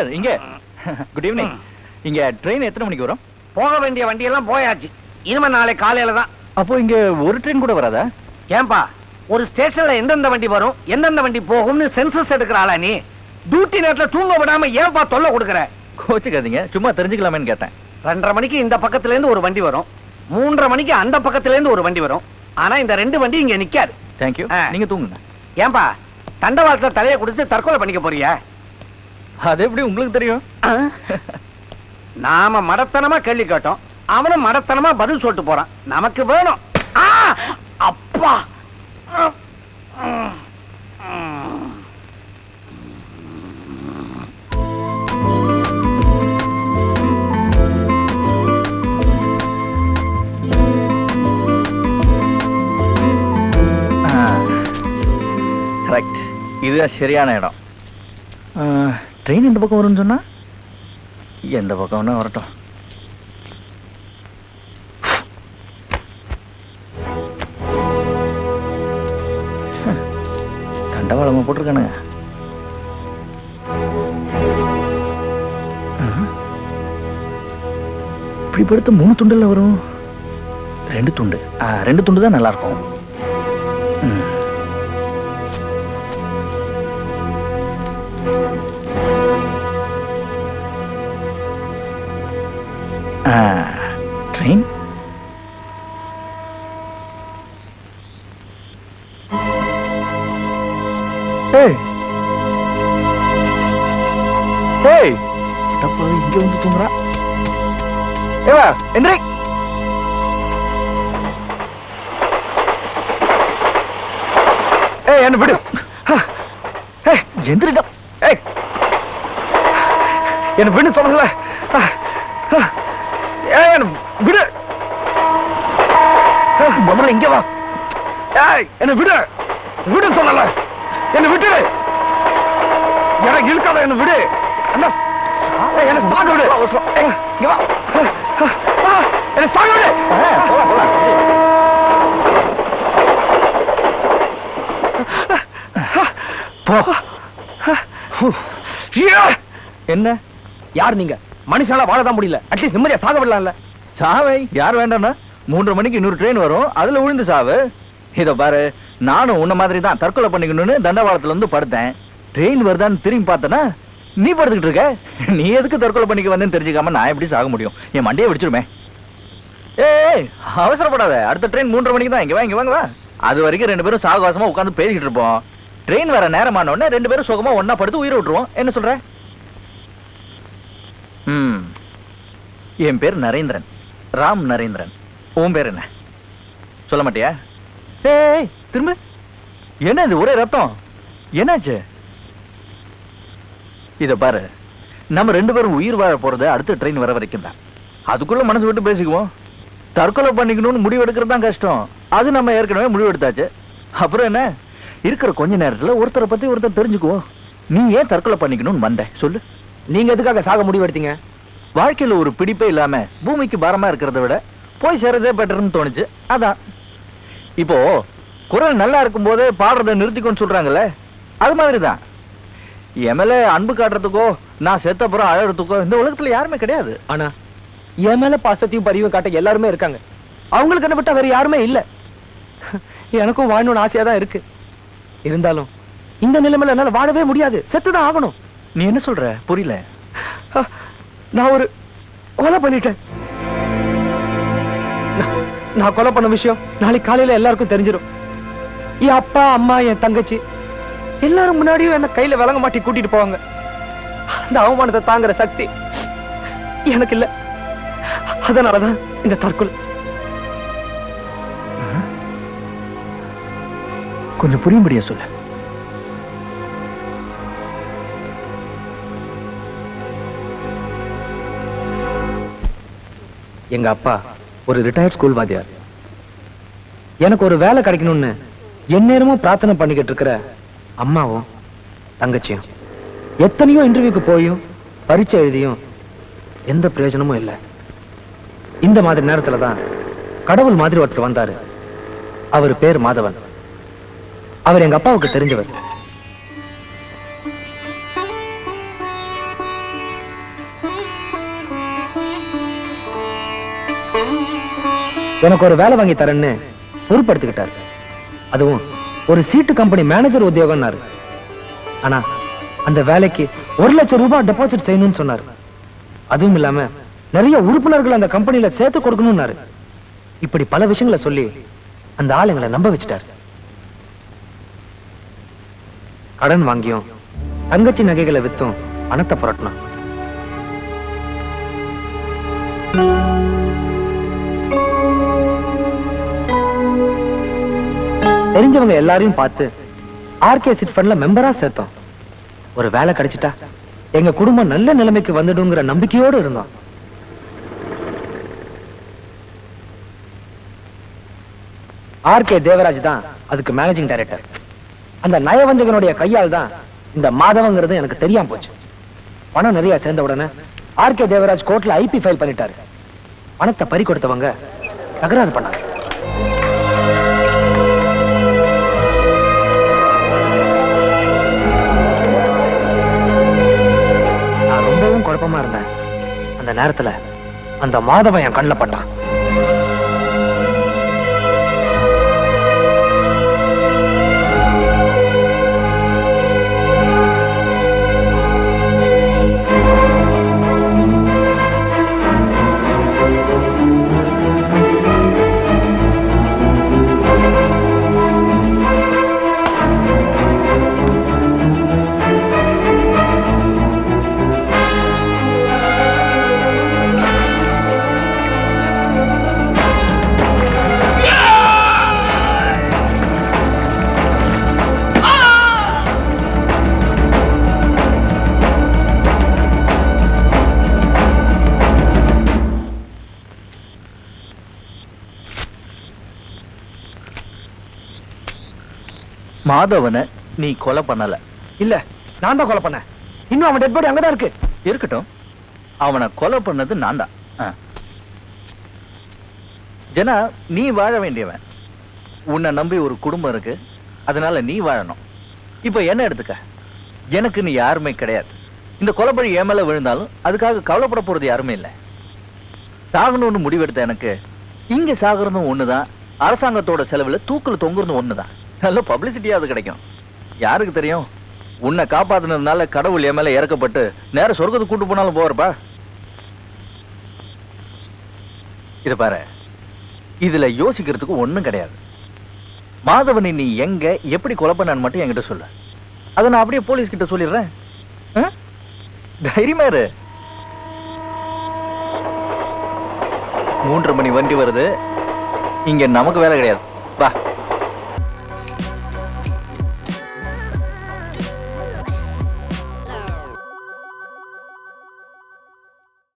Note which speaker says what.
Speaker 1: Sir இங்க. Good evening இங்க train எத்தனை மணிக்கு வரும்?
Speaker 2: போக வேண்டிய வண்டியெல்லாம் போயாச்சு. இனிமே நாளை காலையில தான்.
Speaker 1: அப்போ இங்க ஒரு ட்ரெயின் கூட வராதா?
Speaker 2: ஏன்பா ஒரு ஸ்டேஷன்ல எந்தெந்த வண்டி வரும் எந்தெந்த வண்டி போகும்னு சென்சஸ் எடுக்கிற ஆளா நீ? டியூட்டி நேரத்துல தூங்க விடாம ஏன்பா தொல்லை கொடுக்குற?
Speaker 1: கோச்சுக்காதீங்க. சும்மா தெரிஞ்சுக்கலாமேன்னு கேட்டேன்.
Speaker 2: ரெண்டரை மணிக்கு இந்த பக்கத்துல இருந்து ஒரு வண்டி வரும். மூன்றரை மணிக்கு அந்த பக்கத்துல இருந்து ஒரு வண்டி வரும். ஆனா இந்த ரெண்டு வண்டி இங்க நிக்காது.
Speaker 1: தேங்க்யூ. நீங்க தூங்குங்க.
Speaker 2: ஏன்பா தண்டவாளத்துல தலையை கொடுத்து தற்கொலை பண்ணிக்க போறியா?
Speaker 1: அது எப்படி உங்களுக்கு தெரியும்?
Speaker 2: நாம மடத்தனமா கேள்வி கேட்டோம். அவனும் மடத்தனமா பதில் சொல்லிட்டு போறான். நமக்கு வேணும். ஆ! அப்பா!
Speaker 1: கரெக்ட் இதுதான் சரியான இடம். ட்ரெயின் இந்த பக்கம் வரும்னு சொன்னா? எந்த பக்கம் வேணா வரட்டும் கண்டவாளமாக போட்டிருக்கானுங்க. இப்படி படுத்த மூணு துண்டில் வரும்? ரெண்டு துண்டு. ரெண்டு துண்டு தான் நல்லா இருக்கும் ம். ட்ரெயின்? ஏய். ஏய். தப்பு இங்க வந்து தூங்குறா. ஏவா எந்திரி. ஏய் என்ன விடு. ஏய் எந்திரிடா. ஏய். என்ன விடு சொல்லல விடு. முதல்ல இங்க வா. ஏய். என்ன விடு. விடு சொல்லல என்ன விட்டு. எனக்கு இழுக்காத என்ன விடு. என்ன என்ன சாக விடு. இங்க வா. என்ன சாக விடு. போ. என்ன?
Speaker 2: யார் நீங்க? மனுஷனால வாழதான் முடியல. அட்லீஸ்ட் நிம்மதியா சாக விடலாம்ல.
Speaker 1: சாவை? யார் வேண்டாம்னா? மூன்று மணிக்கு இன்னொரு ட்ரெயின் வரும். அதுல விழுந்து சாவு. இதை பாரு நானும் உன்ன மாதிரி தான் தற்கொலை பண்ணிக்கணும்னு தண்டவாளத்துல வந்து படுத்தேன். ட்ரெயின் வருதான்னு திரும்பி பார்த்தனா நீ படுத்துக்கிட்டு இருக்க? நீ எதுக்கு தற்கொலை பண்ணிக்க வந்தேன்னு தெரிஞ்சுக்காம நான் எப்படி சாக முடியும்? என் மண்டையை பிடிச்சிருமே ஏய் அவசரப்படாத. அடுத்த ட்ரெயின் மூன்றரை மணிக்கு தான். இங்க வா இங்க வாங்க வா. அது வரைக்கும் ரெண்டு பேரும் சாகவாசமா உட்காந்து பேசிக்கிட்டு இருப்போம். ட்ரெயின் வர நேரமான உடனே ரெண்டு பேரும் சுகமா ஒன்றா படுத்து உயிரை விட்டுருவோம். என்ன சொல்ற? ம். என் பேர் நரேந்திரன். ராம் நரேந்திரன். உன் பேர் என்ன? சொல்ல மாட்டியா? ஏய் திரும்ப. என்ன இது ஒரே ரத்தம்? என்னாச்சு? இத பாரு நம்ம ரெண்டு பேரும் உயிர் வாழ போறது அடுத்த ட்ரெயின் வர வரைக்கும் தான். அதுக்குள்ள மனசு விட்டு பேசிக்குவோம். தற்கொலை பண்ணிக்கணும்னு முடிவு எடுக்கிறது தான் கஷ்டம். அது நம்ம ஏற்கனவே முடிவு எடுத்தாச்சு அப்புறம் என்ன? இருக்கிற கொஞ்ச நேரத்துல ஒருத்தரை பத்தி ஒருத்தர் தெரிஞ்சுக்குவோம். நீ ஏன் தற்கொலை பண்ணிக்கணும்னு வந்த? சொல்லு.
Speaker 2: நீங்க எதுக்காக சாக முடிவு எடுத்தீங்க?
Speaker 1: வாழ்க்கையில ஒரு பிடிப்பே இல்லாம பூமிக்கு பாரமா இருக்கிறத விட போய் சேர்றதே பெட்டர்னு தோணுச்சு. அதான். இப்போ குரல் நல்லா இருக்கும் போதே பாடுறதை நிறுத்திக்கோன்னு சொல்றாங்கல்ல அது மாதிரிதான். என் மேல அன்பு காட்டுறதுக்கோ நான் செத்த அப்புறம் அழறதுக்கோ இந்த உலகத்துல யாருமே கிடையாது.
Speaker 2: ஆனா என் மேல பாசத்தையும் பரிவும் காட்ட எல்லாருமே இருக்காங்க. அவங்களுக்கு என்ன விட்டா வேற யாருமே இல்ல. எனக்கும் வாழணும்னு ஆசையா தான் இருக்கு. இருந்தாலும் இந்த நிலைமையில என்னால வாழவே முடியாது. செத்துதான் ஆகணும்.
Speaker 1: நீ என்ன சொல்ற? புரியல.
Speaker 2: நான் ஒரு கொலை பண்ணிட்டேன். நான்- கொலை பண்ண விஷயம் நாளைக்கு காலையில எல்லாருக்கும் தெரிஞ்சிடும் என் அப்பா அம்மா என் தங்கச்சி எல்லாரும் முன்னாடியும் என்ன கையில விளங்க மாட்டி கூட்டிட்டு போவாங்க. அந்த அவமானத்தை தாங்குற சக்தி எனக்கு இல்ல. அதனாலதான் இந்த தற்கொலை.
Speaker 1: கொஞ்சம் புரியும்படியா சொல்லு.
Speaker 2: எங்க அப்பா ஒரு ரிட்டையர்ட் ஸ்கூல் வாத்தியார். எனக்கு ஒரு வேலை கிடைக்கணும்னு எந்நேரமும் பிரார்த்தனை பண்ணிக்கிட்டு இருக்கிற அம்மாவும் தங்கச்சியும் எத்தனையோ இன்டர்வியூக்கு போயும் பரீட்சை எழுதியும் எந்த பிரயோஜனமும் இல்லை. இந்த மாதிரி நேரத்துல தான் கடவுள் மாதிரி ஒருத்தர் வந்தாரு. அவர் பேர் மாதவன். அவர் எங்க அப்பாவுக்கு தெரிஞ்சவர். எனக்கு ஒரு வேலை வாங்கி தரேன்னு பொறுப்படுத்திக்கிட்டார் அதுவும் ஒரு சீட்டு கம்பெனி மேனேஜர் உத்தியோகம்னாரு. ஆனா அந்த வேலைக்கு ஒரு லட்சம் ரூபாய் டெபாசிட் செய்யணும்னு சொன்னாரு. அதுவும் இல்லாம நிறைய உறுப்பினர்கள் அந்த கம்பெனியில சேர்த்து கொடுக்கணும்னாரு. இப்படி பல விஷயங்களை சொல்லி அந்த ஆளுங்களை நம்ப வச்சுட்டாரு. கடன் வாங்கியும் தங்கச்சி நகைகளை வித்தும் பணத்தை புரட்டினான் தெரிஞ்சவங்க எல்லாரையும் பார்த்து ஆர்கே சிட் ஃபண்ட்ல மெம்பரா சேர்த்தோம். ஒரு வேலை கிடைச்சிட்டா எங்க குடும்பம் நல்ல நிலைமைக்கு வந்துடுங்கிற நம்பிக்கையோடு இருந்தோம். ஆர்கே தேவராஜ் தான் அதுக்கு மேனேஜிங் டைரக்டர் அந்த நயவஞ்சகனுடைய கையால் தான் இந்த மாதவங்கிறது எனக்கு தெரியாம போச்சு. பணம் நிறைய சேர்ந்த உடனே ஆர்கே தேவராஜ் கோர்ட்ல ஐபி ஃபைல் பண்ணிட்டாரு. பணத்தை பறி கொடுத்தவங்க தகராறு பண்ணாங்க. குழப்பமா இருந்தேன். அந்த நேரத்துல அந்த மாதவன் என் கண்ணில் பட்டான்.
Speaker 1: மாதவனை நீ கொலை பண்ணல.
Speaker 2: இல்ல நான் தான் கொலை பண்ணேன். இன்னும் அவன் டெட் பாடி அங்கதான் இருக்கு.
Speaker 1: இருக்கட்டும். அவனை கொலை பண்ணது நான் தான். ஜனா நீ வாழ வேண்டியவன். உன்னை நம்பி ஒரு குடும்பம் இருக்கு. அதனால நீ வாழணும். இப்போ என்ன எடுத்துக்க? எனக்கு நீ யாருமே கிடையாது. இந்த கொலைப்பழி என் மேல விழுந்தாலும் அதுக்காக கவலைப்பட போறது யாருமே இல்லை. சாகணும்னு முடிவெடுத்த எனக்கு இங்க சாகுறதும் ஒண்ணுதான். அரசாங்கத்தோட செலவுல தூக்குல தொங்குறதும் ஒண்ணுதான். நல்ல பப்ளிசிட்டியாவது கிடைக்கும். யாருக்கு தெரியும்? உன்னை காப்பாத்தினதுனால கடவுள் என் மேல இறக்கப்பட்டு நேர சொர்க்கத்துக்கு கூட்டு போனாலும் போறப்பா இது பாரு. இதுல யோசிக்கிறதுக்கு ஒண்ணும் கிடையாது. மாதவனை நீ எங்க எப்படி கொலை பண்ணான்னு மட்டும் என்கிட்ட சொல்லு. அதை நான் அப்படியே போலீஸ் கிட்ட சொல்லிடுறேன். ஆ? தைரியமா இரு. மூன்று மணி வண்டி வருது. இங்க நமக்கு வேலை கிடையாது. வா.